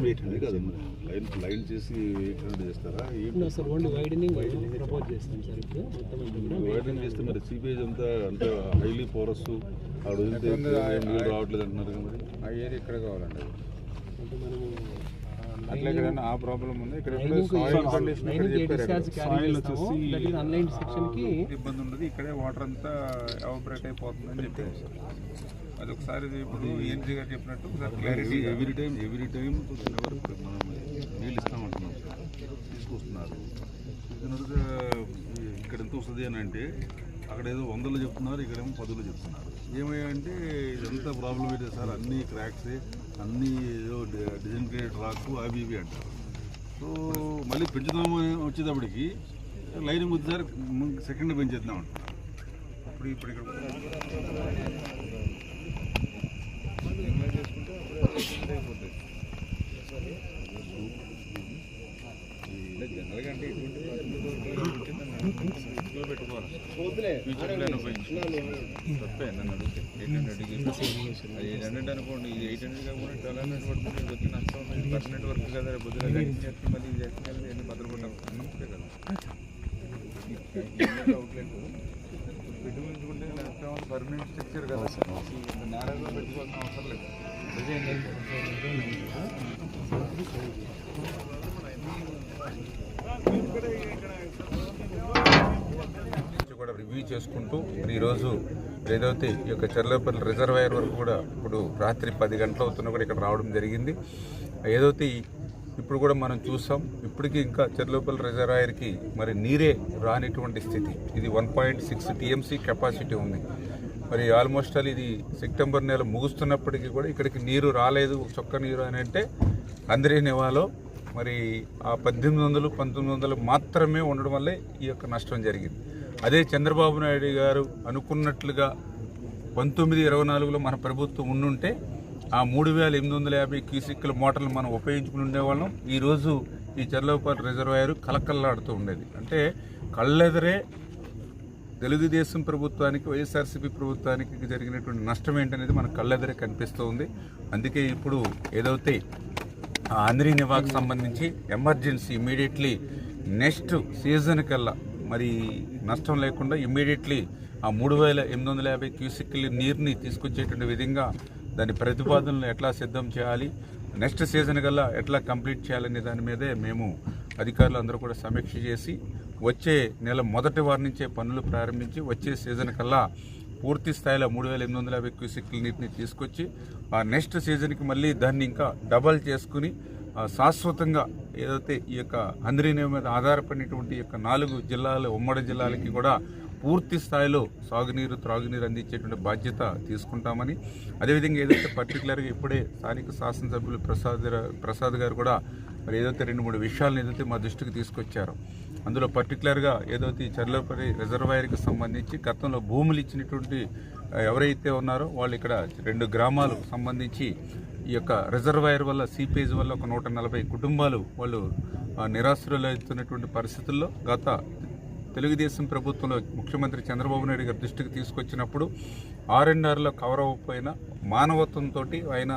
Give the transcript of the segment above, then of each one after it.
మొత్తం eight hundred కాదు line line చేసి ఎయిట్ హండ్రెడ్ చేస్తారా? widening ప్రపోజ్ చేస్తాం సార్ ఇప్పుడు. మొత్తం వైడనింగ్ చేస్తే మరి సీపేజ్ అంతా అంటే హైలీ పోరస్ ఆడ రావట్లేదు అంటున్నారు కదా మరి. ఆ ఏరియా ఇక్కడ కావాలండి. అంటే మనము అట్లా ఎక్కడైనా ఆ ప్రాబ్లం ఉంది? ఇక్కడ లైనింగ్ సాయిల్ కండిషన్ ఇక్కడ చెప్పారు అన్లైన్ సెక్షన్కి ఇబ్బంది ఉండదు. ఇక్కడే వాటర్ అంతా ఎవాపరేట్ అయిపోతుందని చెప్పారు. అది ఒకసారి ఇప్పుడు ఏఎన్జీ గారు చెప్పినట్టు ఒకసారి clarity every time every time మనం నీళ్ళు ఇస్తామంటున్నాం. సార్ తీసుకొస్తున్నారు ఇక్కడ ఎంత వస్తుంది అని అంటే అక్కడ ఏదో వందలు చెప్తున్నారు ఇక్కడేమో పదులు చెప్తున్నారు. ఏమయ్యంటే ఇదంతా ప్రాబ్లం ఏంటి సార్ అన్ని క్రాక్సే అన్ని ఏదో డిజైన్ రాకు అవి ఇవి అంటారు. సో మళ్ళీ పెంచుదాము వచ్చేటప్పటికి లైన్ ముద్దారు సెకండ్ పెంచేద్దాం. అంటున్నారు ఇప్పుడు ఇప్పుడు ఇక్కడ ఎంజాయ్ చేసుకుంటే అప్పుడు extend అయిపోతుంది జనరల్గా అంటే ఇటువంటి ఇంట్లో పెట్టుకోవాలి ఫ్యూచర్ ఉపయోగించుకోవాలి తప్పే నన్ను అడిగితే ఎయిట్ హండ్రెడ్కి అది ఎయిట్ హండ్రెడ్ అనుకోండి ఇది ఎయిట్ హండ్రెడ్ కాకుండా ట్వెల్వ్ హండ్రెడ్ పడుతుంది వచ్చి నష్టం పర్మనెంట్ వర్క్ కదా రేపు పొద్దున చేస్తే మళ్ళీ ఇది చేస్తే మళ్ళీ ఎన్ని కదా అవుట్లెట్ పెట్టుకుంటే నష్టం పర్మనెంట్ స్ట్రక్చర్ కదా నేరగా పెట్టుకోవాల్సిన అవసరం లేదు రివ్యూ చేసుకుంటూ మరి ఈరోజు ఏదైతే ఈ యొక్క చెర్లపల్లి రిజర్వాయర్ వరకు కూడా ఇప్పుడు రాత్రి పది గంటలు అవుతున్నా కూడా ఇక్కడ రావడం జరిగింది. ఏదైతే ఇప్పుడు కూడా మనం చూసాం. ఇప్పటికీ ఇంకా చెర్లోపల్లి రిజర్వాయర్కి మరి నీరే రానిటువంటి స్థితి. ఇది one point six TMC capacity ఉంది. మరి ఆల్మోస్ట్ ఆల్ ఇది సెప్టెంబర్ నెల ముగుస్తున్నప్పటికీ కూడా ఇక్కడికి నీరు రాలేదు. చొక్క నీరు అని అంటే అందరి నివాలో మరి ఆ పద్దెనిమిది వందలు పంతొమ్మిది వందలు మాత్రమే ఉండడం వల్లే ఈ యొక్క నష్టం జరిగింది. అదే చంద్రబాబు నాయుడు గారు అనుకున్నట్లుగా పంతొమ్మిది ఇరవై నాలుగులో మన ప్రభుత్వం ఉండుంటే ఆ మూడు వేల ఎనిమిది వందల యాభై క్యూసిక్ల మోటార్లు మనం ఉపయోగించుకుని ఉండేవాళ్ళం. ఈరోజు ఈ చర్లపాటి రిజర్వాయర్ కలకల్లాడుతూ ఉండేది. అంటే కళ్ళెదరే తెలుగుదేశం ప్రభుత్వానికి వైఎస్ఆర్సీపీ ప్రభుత్వానికి జరిగినటువంటి నష్టం ఏంటనేది మన కళ్ళెదరే కనిపిస్తూ ఉంది. అందుకే ఇప్పుడు ఏదైతే ఆంధ్రీ నివాకు సంబంధించి ఎమర్జెన్సీ ఇమీడియట్లీ నెక్స్ట్ సీజన్ కల్లా మరి నష్టం లేకుండా ఇమ్మీడియట్లీ ఆ మూడు వేల ఎనిమిది వందల యాభై క్యూసెక్ల నీరుని తీసుకొచ్చేటువంటి విధంగా దాని ప్రతిపాదనలు ఎట్లా సిద్ధం చేయాలి నెక్స్ట్ సీజన్ కల్లా ఎట్లా కంప్లీట్ చేయాలనే దాని మీదే మేము అధికారులు అందరూ కూడా సమీక్ష చేసి వచ్చే నెల మొదటి వారి నుంచే పనులు ప్రారంభించి వచ్చే సీజన్ కల్లా పూర్తి స్థాయిలో మూడు వేల ఎనిమిది వందల యాభై క్యూసెక్ల నీటిని తీసుకొచ్చి ఆ నెక్స్ట్ సీజన్కి మళ్ళీ దాన్ని ఇంకా డబల్ చేసుకుని శాశ్వతంగా ఏదైతే ఈ యొక్క హంద్రీనే మీద ఆధారపడినటువంటి యొక్క నాలుగు జిల్లాల ఉమ్మడి జిల్లాలకి కూడా పూర్తి స్థాయిలో సాగునీరు త్రాగునీరు అందించేటువంటి బాధ్యత తీసుకుంటామని. అదేవిధంగా ఏదైతే పర్టికులర్గా ఇప్పుడే స్థానిక శాసనసభ్యులు ప్రసాద్ ప్రసాద్ గారు కూడా మరి ఏదైతే రెండు మూడు విషయాలను ఏదైతే మా దృష్టికి తీసుకొచ్చారో అందులో పర్టికులర్గా ఏదైతే ఈ చర్లపల్లి రిజర్వాయర్కి సంబంధించి గతంలో భూములు ఇచ్చినటువంటి ఎవరైతే ఉన్నారో వాళ్ళు ఇక్కడ రెండు గ్రామాలు సంబంధించి ఈ యొక్క రిజర్వాయర్ వల్ల సీపేజ్ వల్ల ఒక నూట నలభై కుటుంబాలు వాళ్ళు ఆ, నిరాశ్రులవుతున్నటువంటి పరిస్థితుల్లో గత తెలుగుదేశం ప్రభుత్వంలో ముఖ్యమంత్రి చంద్రబాబు నాయుడు గారి దృష్టికి తీసుకొచ్చినప్పుడు ఆర్ఎన్ఆర్లో కవర్ అవ్వకపోయినా మానవత్వంతో ఆయన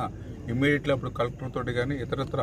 ఇమ్మీడియట్లీ అప్పుడు కలెక్టర్ తోటి కానీ ఇతరత్ర